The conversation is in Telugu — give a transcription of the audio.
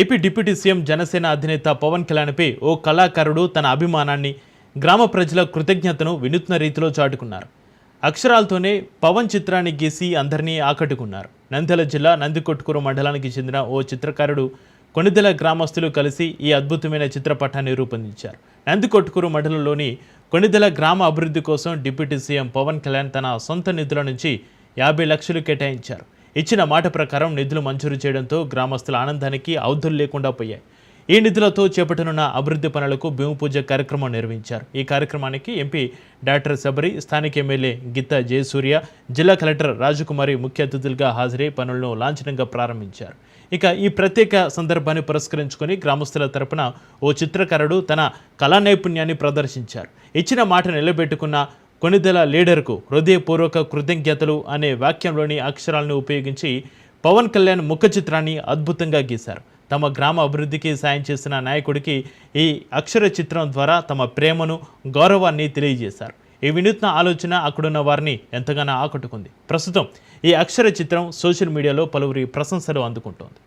ఏపీ డిప్యూటీ సీఎం జనసేన అధినేత పవన్ కళ్యాణ్పై ఓ కళాకారుడు తన అభిమానాన్ని గ్రామ ప్రజల కృతజ్ఞతను వినూత్న రీతిలో చాటుకున్నారు. అక్షరాలతోనే పవన్ చిత్రాన్ని గీసి అందరినీ ఆకట్టుకున్నారు. నంద్యాల జిల్లా నందికొట్కూరు మండలానికి చెందిన ఓ చిత్రకారుడు కొనిదెల గ్రామస్తులు కలిసి ఈ అద్భుతమైన చిత్రపటాన్ని రూపొందించారు. నందికొట్కూరు మండలంలోని కొనిదెల గ్రామ అభివృద్ధి కోసం డిప్యూటీ సీఎం పవన్ కళ్యాణ్ తన సొంత నిధుల నుంచి యాభై లక్షలు కేటాయించారు. ఇచ్చిన మాట ప్రకారం నిధులు మంజూరు చేయడంతో గ్రామస్తుల ఆనందానికి అవధులు లేకుండా పోయాయి. ఈ నిధులతో చేపట్టనున్న అభివృద్ధి పనులకు భూమి పూజ కార్యక్రమం నిర్వహించారు. ఈ కార్యక్రమానికి ఎంపీ డాక్టర్ శబరి స్థానిక ఎమ్మెల్యే గిత్త జయసూర్య జిల్లా కలెక్టర్ రాజకుమారి ముఖ్య అతిథులుగా హాజరై పనులను లాంఛనంగా ప్రారంభించారు. ఇక ఈ ప్రత్యేక సందర్భాన్ని పురస్కరించుకొని గ్రామస్తుల తరపున ఓ చిత్రకారుడు తన కళా నైపుణ్యాన్ని ప్రదర్శించారు. ఇచ్చిన మాట నిలబెట్టుకున్న కొనిదెల లీడర్కు హృదయపూర్వక కృతజ్ఞతలు అనే వాక్యంలోని అక్షరాలను ఉపయోగించి పవన్ కళ్యాణ్ ముఖ చిత్రాన్ని అద్భుతంగా గీశారు. తమ గ్రామ అభివృద్ధికి సాయం చేసిన నాయకుడికి ఈ అక్షర చిత్రం ద్వారా తమ ప్రేమను గౌరవాన్ని తెలియజేశారు. ఈ వినూత్న ఆలోచన అక్కడున్న వారిని ఎంతగానో ఆకట్టుకుంది. ప్రస్తుతం ఈ అక్షర చిత్రం సోషల్ మీడియాలో పలువురి ప్రశంసలు అందుకుంటోంది.